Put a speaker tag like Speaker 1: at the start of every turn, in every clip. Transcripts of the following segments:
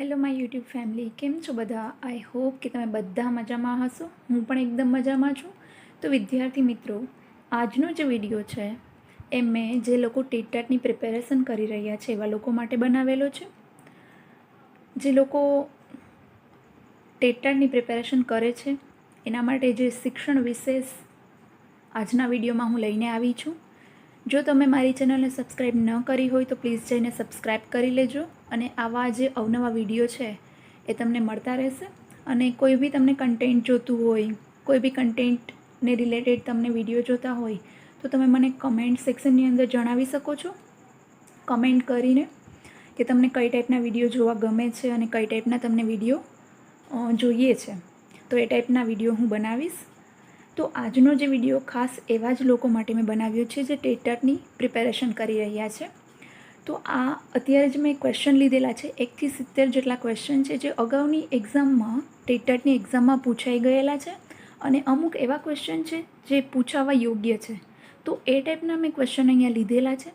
Speaker 1: Hello my YouTube family કેમ છો બધા? આઈ હોપ કે તમે બધા મજામાં હશો. હું પણ એકદમ મજામાં છું. તો વિદ્યાર્થી મિત્રો, આજનો જે વીડિયો છે એ મેં જે લોકો ટેટની પ્રિપેરેશન કરી રહ્યા છે, એવા લોકો માટે બનાવેલો છે. જે લોકો ટેટની પ્રિપેરેશન કરે છે, એના માટે જે શિક્ષણ વિશેષ આજના વિડીયોમાં હું લઈને આવી છું. જો તમે મારી ચેનલને સબસ્ક્રાઈબ ન કરી હોય તો પ્લીઝ જઈને સબસ્ક્રાઈબ કરી લેજો અને આવા જે અવનવા વીડિયો છે એ તમને મળતા રહેશે. અને કોઈ બી તમને કન્ટેન્ટ જોતું હોય, કોઈ બી કન્ટેન્ટને રિલેટેડ તમને વીડિયો જોતા હોય, તો તમે મને કમેન્ટ સેક્શનની અંદર જણાવી શકો છો. કમેન્ટ કરીને કે તમને કઈ ટાઈપના વીડિયો જોવા ગમે છે અને કઈ ટાઈપના તમને વીડિયો જોઈએ છે. તો એ ટાઈપના વીડિયો હું બનાવીશ. તો આજનો જે વીડિયો ખાસ એવા જ લોકો માટે મેં બનાવ્યો છે જે ટેટની પ્રિપેરેશન કરી રહ્યા છે. તો આ અત્યારે જ મેં ક્વેશ્ચન લીધેલા છે. એકથી સિત્તેર જેટલા ક્વેશ્ચન છે જે અગાઉની એક્ઝામમાં ટેટની એક્ઝામમાં પૂછાઈ ગયેલા છે અને અમુક એવા ક્વેશ્ચન છે જે પૂછાવા યોગ્ય છે. તો એ ટાઈપના મેં ક્વેશ્ચન અહીંયા લીધેલા છે.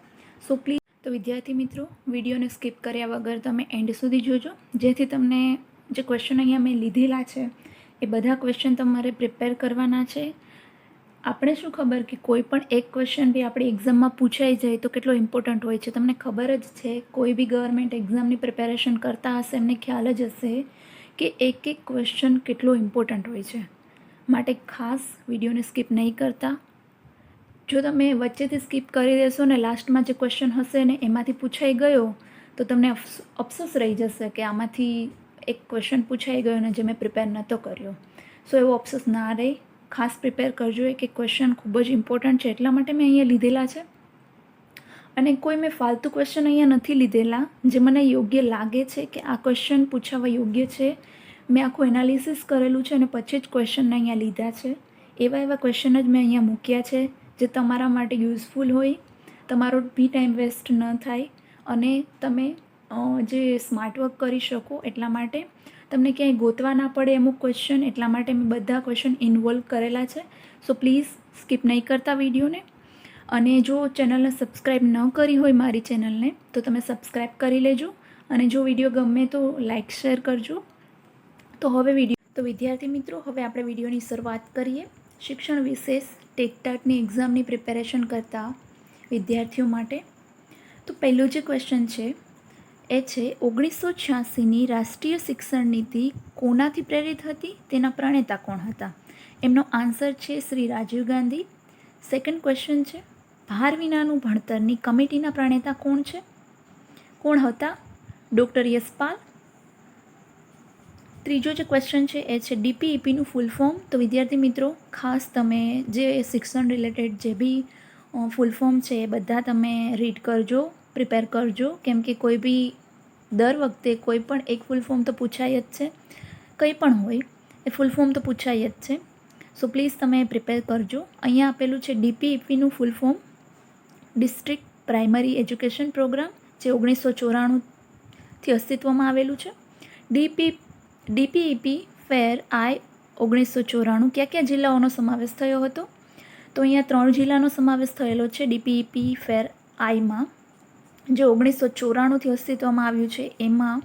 Speaker 1: સો પ્લીઝ તો વિદ્યાર્થી મિત્રો વિડીયોને સ્કીપ કર્યા વગર તમે એન્ડ સુધી જોજો. જેથી તમને જે ક્વેશ્ચન અહીંયા મેં લીધેલા છે એ બધા ક્વેશ્ચન તમારે પ્રિપેર કરવાના છે. આપણે શું ખબર કે કોઈ પણ એક ક્વેશ્ચન બી આપણી એક્ઝામમાં પૂછાઈ જાય તો કેટલો ઇમ્પોર્ટન્ટ હોય છે? તમને ખબર જ છે, કોઈ બી ગવર્મેન્ટ એક્ઝામની પ્રિપેરેશન કરતા હશે, એમને ખ્યાલ જ હશે કે એક એક ક્વેશ્ચન કેટલો ઇમ્પોર્ટન્ટ હોય છે. માટે ખાસ વિડીયોને સ્કીપ નહીં કરતા. જો તમે વચ્ચેથી સ્કીપ કરી દેશો ને લાસ્ટમાં જે ક્વેશ્ચન હશે ને એમાંથી પૂછાઈ ગયો, તો તમને અફસોસ રહી જશે કે આમાંથી એક ક્વેશ્ચન પૂછાઈ ગયો અને જે મેં પ્રિપેર નહોતો કર્યો. સો એવો અફસોસ ના રહે. ખાસ પ્રિપેર કરજો કે ક્વેશ્ચન ખૂબ જ ઇમ્પોર્ટન્ટ છે. એટલા માટે મેં અહીંયા લીધેલા છે. અને કોઈ મેં ફાલતુ ક્વેશ્ચન અહીંયા નથી લીધેલા, જે મને યોગ્ય લાગે છે કે આ ક્વેશ્ચન પૂછાવા યોગ્ય છે. મેં આખું એનાલિસિસ કરેલું છે અને પછી જ ક્વેશ્ચન અહીંયા લીધા છે. એવા એવા ક્વેશ્ચન જ મેં અહીંયા મૂક્યા છે, જે તમારા માટે યુઝફુલ હોય. તમારો બી ટાઈમ વેસ્ટ ન થાય. અને તમે જે સ્માર્ટ વર્ક કરી શકો એટલા માટે. તમને ક્યાંય ગોતવા ના પડે અમુક ક્વેશ્ચન એટલા માટે મેં બધા ક્વેશ્ચન ઇન્વોલ્વ કરેલા છે. સો પ્લીઝ સ્કીપ નહીં કરતા વિડીયોને. અને જો ચેનલને સબસ્ક્રાઈબ ન કરી હોય મારી ચેનલને તો તમે સબસ્ક્રાઈબ કરી લેજો. અને જો વીડિયો ગમે તો લાઇક શેર કરજો. તો હવે વીડિયો, તો વિદ્યાર્થી મિત્રો, હવે આપણે વિડીયોની શરૂઆત કરીએ. શિક્ષણ વિશેષ ટેકટાટની એક્ઝામની પ્રિપેરેશન કરતા વિદ્યાર્થીઓ માટે. તો પહેલું જે ક્વેશ્ચન છે એ છે ઓગણીસો છ્યાસીની રાષ્ટ્રીય શિક્ષણ નીતિ કોનાથી પ્રેરિત હતી? તેના પ્રણેતા કોણ હતા? એમનો આન્સર છે શ્રી રાજીવ ગાંધી. સેકન્ડ ક્વેશ્ચન છે, ભાર વિનાનું ભણતરની કમિટીના પ્રણેતા કોણ છે? કોણ હતા? ડૉક્ટર યશપાલ ત્રીજો જે ક્વેશ્ચન છે, એ છે, ડીપીઈપીનું ફૂલ ફોર્મ તો વિદ્યાર્થી મિત્રો, ખાસ તમે જે શિક્ષણ રિલેટેડ જે બી ફૂલ ફોર્મ છે, એ બધા તમે રીડ કરજો. પ્રિપેર કરજો. કેમ કે કોઈ બી દર વખતે કોઈ પણ એક ફૂલ ફોર્મ તો પૂછાય જ છે. કંઈ પણ હોય, એ ફૂલ ફોર્મ તો પૂછાય જ છે. સો પ્લીઝ તમે પ્રિપેર કરજો. અહીંયા આપેલું છે ડીપીઈપીનું full form district primary education programme જે ઓગણીસો ચોરાણુંથી અસ્તિત્વમાં આવેલું છે. ડીપી, ડીપીઈપી ફેર આઈ ઓગણીસો ચોરાણું કયા કયા જિલ્લાઓનો સમાવેશ થયો હતો? તો અહીંયા ત્રણ જિલ્લાનો સમાવેશ થયેલો છે ડીપીઈપી ફેર આઈમાં. જે ઓગણીસો ચોરાણુંથી અસ્તિત્વમાં આવ્યું છે, એમાં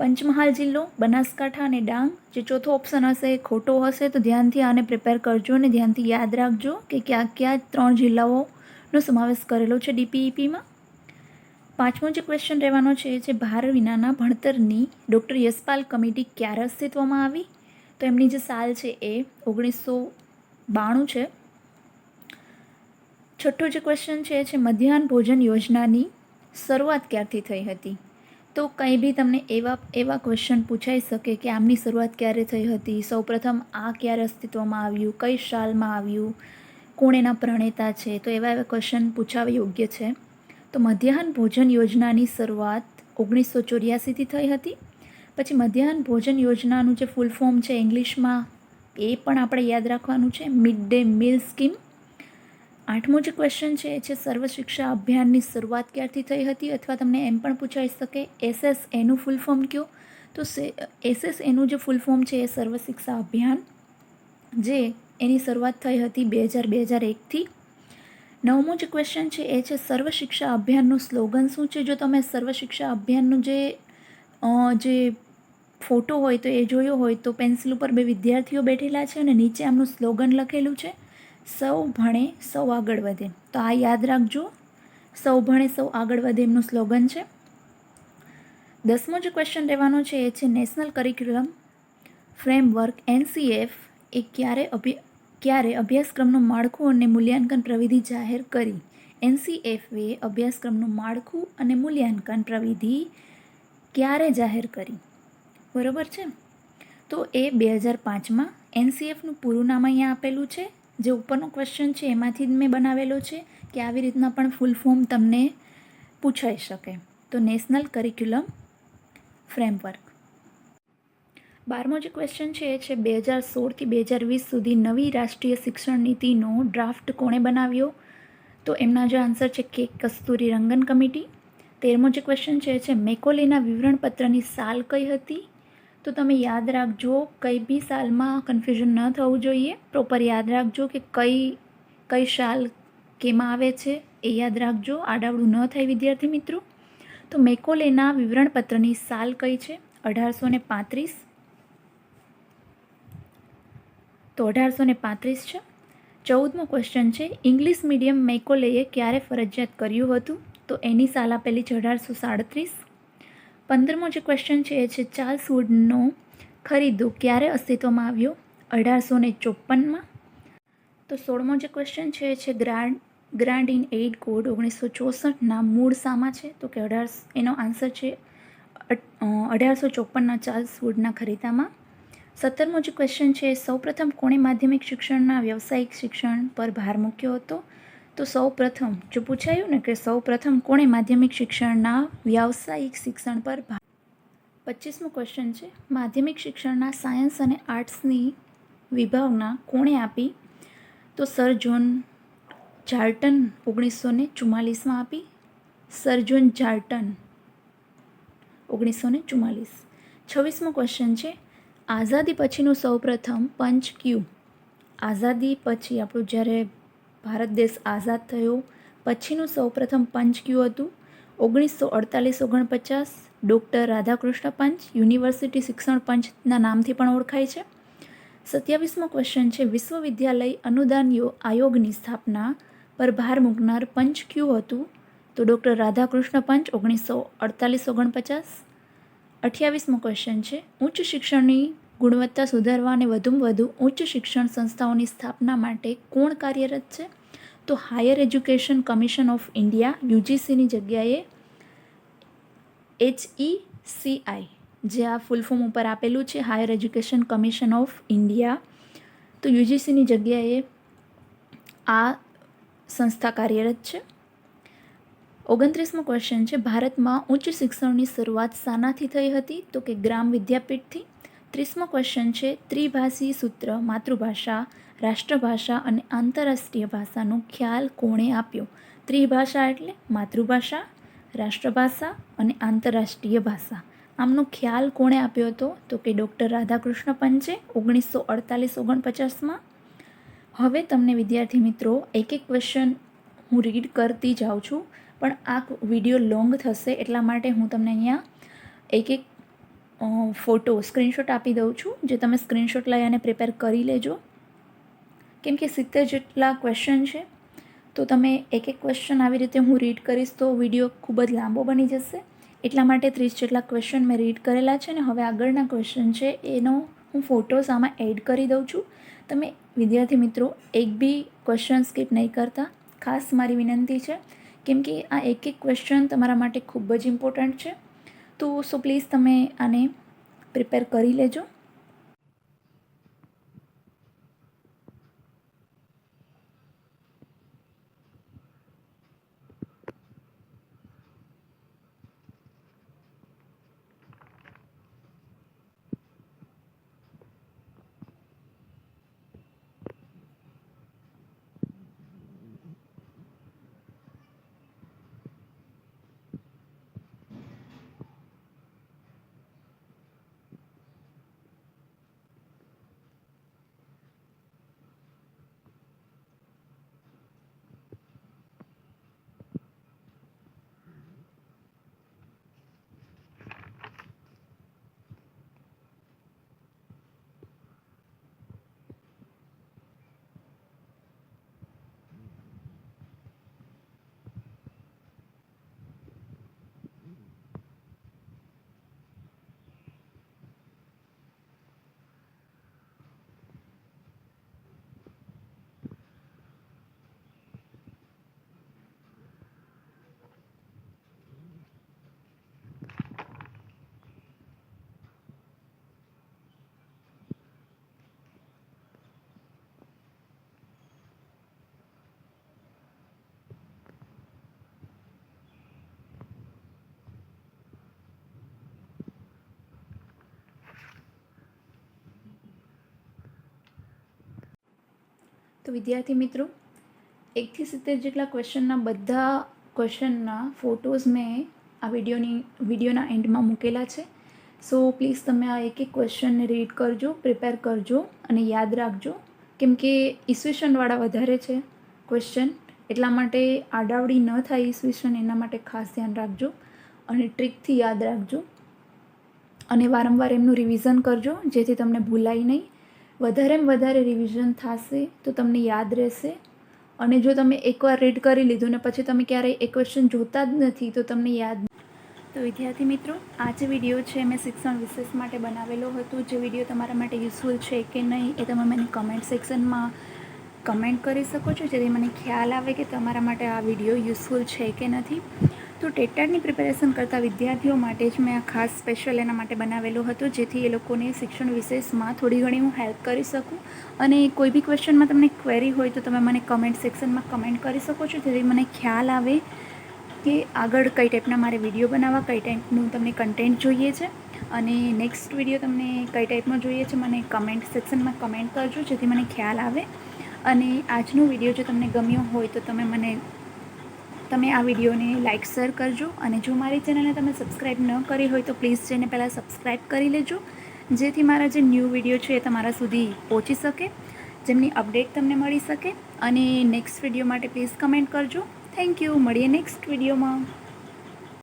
Speaker 1: પંચમહાલ જિલ્લો, બનાસકાંઠા અને ડાંગ. જે ચોથો ઓપ્શન હશે એ ખોટો હશે, તો ધ્યાનથી આને પ્રિપેર કરજો અને ધ્યાનથી યાદ રાખજો કે ક્યાં ક્યાં ત્રણ જિલ્લાઓનો સમાવેશ કરેલો છે ડીપીઈપીમાં. પાંચમો જે ક્વેશ્ચન રહેવાનો છે છે ભાર વિનાના ભણતરની. ડૉક્ટર યશપાલ કમિટી ક્યારે અસ્તિત્વમાં આવી? તો એમની જે સાલ છે, એ ઓગણીસો બાણું છે. છઠ્ઠો જે ક્વેશ્ચન છે એ છે મધ્યાહન ભોજન યોજનાની શરૂઆત ક્યારથી થઈ હતી? તો કંઈ બી તમને એવા એવા ક્વેશ્ચન પૂછાઈ શકે કે આમની શરૂઆત ક્યારે થઈ હતી? સૌપ્રથમ આ ક્યારે અસ્તિત્વમાં આવ્યું? કઈ સાલમાં આવ્યું? કોણ એના પ્રણેતા છે? તો એવા એવા ક્વેશ્ચન પૂછાવા યોગ્ય છે. તો મધ્યાહન ભોજન યોજનાની શરૂઆત ઓગણીસો ચોર્યાસીથી થઈ હતી. પછી મધ્યાહન ભોજન યોજનાનું જે ફૂલ ફોર્મ છે ઇંગ્લિશમાં એ પણ આપણે યાદ રાખવાનું છે. મિડ ડે મિલ સ્કીમ આઠમો જે ક્વેશ્ચન છે, એ છે સર્વ શિક્ષા અભિયાનની શરૂઆત ક્યારથી થઈ હતી? અથવા તમને એમ પણ પૂછાઈ શકે એસએસ એનું ફૂલ ફોર્મ કયો? તો એસએસ એનું જે ફૂલ ફોર્મ છે, એ સર્વ શિક્ષા અભિયાન, જે એની શરૂઆત થઈ હતી બે હજાર બે હજાર એકથી. નવમો જે ક્વેશ્ચન છે, એ છે સર્વ શિક્ષા અભિયાનનું સ્લોગન શું છે? જો તમે સર્વ શિક્ષા અભિયાનનું જે જે ફોટો હોય, તો એ જોયો હોય, તો પેન્સિલ ઉપર બે વિદ્યાર્થીઓ બેઠેલા છે અને નીચે આમનું સ્લોગન લખેલું છે. સૌ ભણે, સૌ આગળ વધે. તો આ યાદ રાખજો. સૌ ભણે, સૌ આગળ વધે એમનું સ્લોગન છે. દસમો જે ક્વેશ્ચન રહેવાનો છે એ છે નેશનલ કરિક્યુલમ ફ્રેમવર્ક એનસીએફ એ ક્યારે અભ્ય, ક્યારે અભ્યાસક્રમનું માળખું અને મૂલ્યાંકન પ્રવિધિ જાહેર કરી? એનસીએફએ અભ્યાસક્રમનું માળખું અને મૂલ્યાંકન પ્રવિધિ ક્યારે જાહેર કરી? બરોબર છે? તો એ બે હજાર પાંચમાં એનસીએફનું પૂરું નામ અહીંયા આપેલું છે. જે ઉપરનો ક્વેશ્ચન છે, એમાંથી જ મેં બનાવેલો છે કે આવી રીતના પણ ફૂલ ફોર્મ તમને પૂછાઈ શકે. તો નેશનલ કરિક્યુલમ ફ્રેમવર્ક બારમો જે ક્વેશ્ચન છે, એ છે બે હજાર સોળથી બે હજાર વીસ સુધી નવી રાષ્ટ્રીય શિક્ષણ નીતિનો ડ્રાફ્ટ કોણે બનાવ્યો? તો એમના જે આન્સર છે કે કસ્તુરી રંગન કમિટી. તેરમો જે ક્વેશ્ચન છે, એ છે મેકોલેના વિવરણપત્રની સાલ કઈ હતી? તો તમે યાદ રાખજો, કઈ બી સાલમાં કન્ફ્યુઝન ન થવું જોઈએ. પ્રોપર યાદ રાખજો કે કઈ કઈ સાલ કેમાં આવે છે, એ યાદ રાખજો. આડાવડું ન થાય, વિદ્યાર્થી મિત્રો. તો મેકોલેના વિવરણપત્રની સાલ કઈ છે? અઢારસો ને પાંત્રીસ. તો અઢારસો ને પાંત્રીસ છે. ચૌદમો ક્વેશ્ચન છે ઇંગ્લિશ મીડિયમ મેકોલેએ ક્યારે ફરજિયાત કર્યું હતું? તો એની સાલ આપેલી છે અઢારસો સાડત્રીસ. પંદરમો જે ક્વેશ્ચન છે એ છે ચાર્લ્સ વુડનો ખરીદો. ક્યારે અસ્તિત્વમાં આવ્યો? અઢારસો ને ચોપનમાં તો સોળમો જે ક્વેશ્ચન છે એ છે grant grant in aid code ઓગણીસો ચોસઠના મૂળ સામા છે? તો કે અઢાર, એનો આન્સર છે અઢારસો ચોપનના ચાર્લ્સ વુડના ખરીદામાં સત્તરમો જે ક્વેશ્ચન છે સૌપ્રથમ કોણે માધ્યમિક શિક્ષણના વ્યવસાયિક શિક્ષણ પર ભાર મૂક્યો હતો? તો સૌ પ્રથમ જો પૂછાયું ને કે સૌ પ્રથમ કોણે માધ્યમિક શિક્ષણના વ્યાવસાયિક શિક્ષણ પર ભાર પચીસમું ક્વેશ્ચન છે, માધ્યમિક શિક્ષણના સાયન્સ અને આર્ટ્સની વિભાવના કોણે આપી? તો સર જોન જાર્ટન ઓગણીસો ને ચુમ્માલીસમાં આપી. સર જોન જાર્ટન ઓગણીસો ને ચુમ્માલીસ. છવ્વીસમો ક્વેશ્ચન છે, આઝાદી પછીનું સૌપ્રથમ પંચ ક્યુ? આઝાદી પછી આપણું જ્યારે ભારત દેશ આઝાદ થયો. પછીનું સૌપ્રથમ પંચ ક્યુ હતું? ઓગણીસો અડતાલીસ, ઓગણપચાસ, ડૉક્ટર રાધાકૃષ્ણ પંચ, યુનિવર્સિટી શિક્ષણ પંચના નામથી પણ ઓળખાય છે. સત્યાવીસમો ક્વેશ્ચન છે, વિશ્વવિદ્યાલય અનુદાન આયોગની સ્થાપના પર ભાર મૂકનાર પંચ ક્યુ હતું? તો ડૉક્ટર રાધાકૃષ્ણ પંચ ઓગણીસો અડતાલીસ, ઓગણપચાસ. અઠ્યાવીસમો ક્વેશ્ચન છે, ઉચ્ચ શિક્ષણની ગુણવત્તા સુધારવા અને વધુમાં વધુ ઉચ્ચ શિક્ષણ સંસ્થાઓની સ્થાપના માટે કોણ કાર્યરત છે? તો higher education commission of India, યુજીસીની જગ્યાએ એચઈ સીઆઈ જે આ ફૂલ ફોર્મ ઉપર આપેલું છે, higher education commission of India. તો યુજીસીની જગ્યાએ આ સંસ્થા કાર્યરત છે. ઓગણત્રીસમો ક્વેશ્ચન છે, ભારતમાં ઉચ્ચ શિક્ષણની શરૂઆત શાનાથી થઈ હતી? તો કે ગ્રામ વિદ્યાપીઠથી? ત્રીસમો ક્વેશ્ચન છે, ત્રિભાષી સૂત્ર, માતૃભાષા, રાષ્ટ્રભાષા અને આંતરરાષ્ટ્રીય ભાષાનો ખ્યાલ કોણે આપ્યો? ત્રિભાષા એટલે માતૃભાષા, રાષ્ટ્રભાષા અને આંતરરાષ્ટ્રીય ભાષા. આમનો ખ્યાલ કોણે આપ્યો હતો? તો કે ડૉક્ટર રાધાકૃષ્ણ પંચે ઓગણીસો અડતાલીસ ઓગણપચાસમાં હવે તમને વિદ્યાર્થી મિત્રો, એક એક ક્વેશ્ચન હું રીડ કરતી જાઉં છું, પણ આ વીડિયો લોંગ થશે એટલા માટે હું તમને અહીંયા એક એક ફોટો, સ્ક્રીનશોટ આપી દઉં છું, જે તમે સ્ક્રીનશોટ લઈ અને પ્રિપેર કરી લેજો. કેમ કે સિત્તેર જેટલા ક્વેશ્ચન છે, તો તમે એક એક ક્વેશ્ચન આવી રીતે હું રીડ કરીશ તો વીડિયો ખૂબ જ લાંબો બની જશે. એટલા માટે ત્રીસ જેટલા ક્વેશ્ચન મેં રીડ કરેલા છે ને હવે આગળના ક્વેશ્ચન છે, એનો હું ફોટોસ આમાં એડ કરી દઉં છું. તમે વિદ્યાર્થી મિત્રો, એક બી ક્વેશ્ચન સ્કીપ નહીં કરતા. ખાસ મારી વિનંતી છે, કેમ કે આ એક એક ક્વેશ્ચન તમારા માટે ખૂબ જ ઇમ્પોર્ટન્ટ છે. તો સો પ્લીઝ તમે આને પ્રિપેર કરી લેજો. તો વિદ્યાર્થી મિત્રો, એકથી સિત્તેર જેટલા ક્વેશ્ચનના બધા ક્વેશ્ચનના ફોટોઝ મેં આ વિડીયોની, વિડીયોના એન્ડમાં મૂકેલા છે. સો પ્લીઝ તમે આ એક એક ક્વેશ્ચનને રીડ કરજો પ્રિપેર કરજો અને યાદ રાખજો. કેમ કે ઈસવીસનવાળા વધારે છે ક્વેશ્ચન એટલા માટે આડાવડી ન થાય ઈસવીસન, એના માટે ખાસ ધ્યાન રાખજો અને ટ્રીકથી યાદ રાખજો. અને વારંવાર એમનું રિવિઝન કરજો, જેથી તમને ભૂલાય નહીં. વધારેમાં વધારે રિવિઝન થશે તો તમને યાદ રહેશે. અને જો તમે એકવાર રીડ કરી લીધું ને પછી તમે ક્યારેય એ ક્વેશ્ચન જોતા જ નથી, તો તમને યાદ તો વિદ્યાર્થી મિત્રો, આ જે વીડિયો છે મેં શિક્ષણ વિશેષ માટે બનાવેલો હતો. જે વીડિયો તમારા માટે યુઝફુલ છે કે નહીં એ તમે મને કમેન્ટ સેક્શનમાં કમેન્ટ કરી શકો છો. જેથી મને ખ્યાલ આવે કે તમારા માટે આ વીડિયો યુઝફુલ છે કે નથી. તો ટેટાની પ્રિપેરેશન કરતા વિદ્યાર્થીઓ માટે જ મેં આ ખાસ સ્પેશિયલ એના માટે બનાવેલો હતો, જેથી એ લોકોને શિક્ષણ વિશેષમાં થોડી ઘણી હું હેલ્પ કરી શકું. અને કોઈ બી ક્વેશ્ચનમાં તમને ક્વેરી હોય તો તમે મને કમેન્ટ સેક્શનમાં કમેન્ટ કરી શકો છો, જેથી મને ખ્યાલ આવે કે આગળ કઈ ટાઈપના મારે વીડિયો બનાવવા, કઈ ટાઈપનું તમને કન્ટેન્ટ જોઈએ છે. અને નેક્સ્ટ વીડિયો તમને કઈ ટાઈપનો જોઈએ છે, મને કમેન્ટ સેક્શનમાં કમેન્ટ કરજો, જેથી મને ખ્યાલ આવે. અને આજનો વીડિયો જો તમને ગમ્યો હોય તો તમે મને તમે આ વિડીયોને લાઇક શેર કરજો. અને જો મારી ચેનલને તમે સબસ્ક્રાઈબ ન કરી હોય તો પ્લીઝ જઈને પહેલાં સબસ્ક્રાઈબ કરી લેજો. જેથી મારા જે ન્યૂ વીડિયો છે એ તમારા સુધી પહોંચી શકે, જેમની અપડેટ તમને મળી શકે. અને નેક્સ્ટ વીડિયો માટે પ્લીઝ કમેન્ટ કરજો. થેન્ક યુ મળીએ નેક્સ્ટ વિડીયોમાં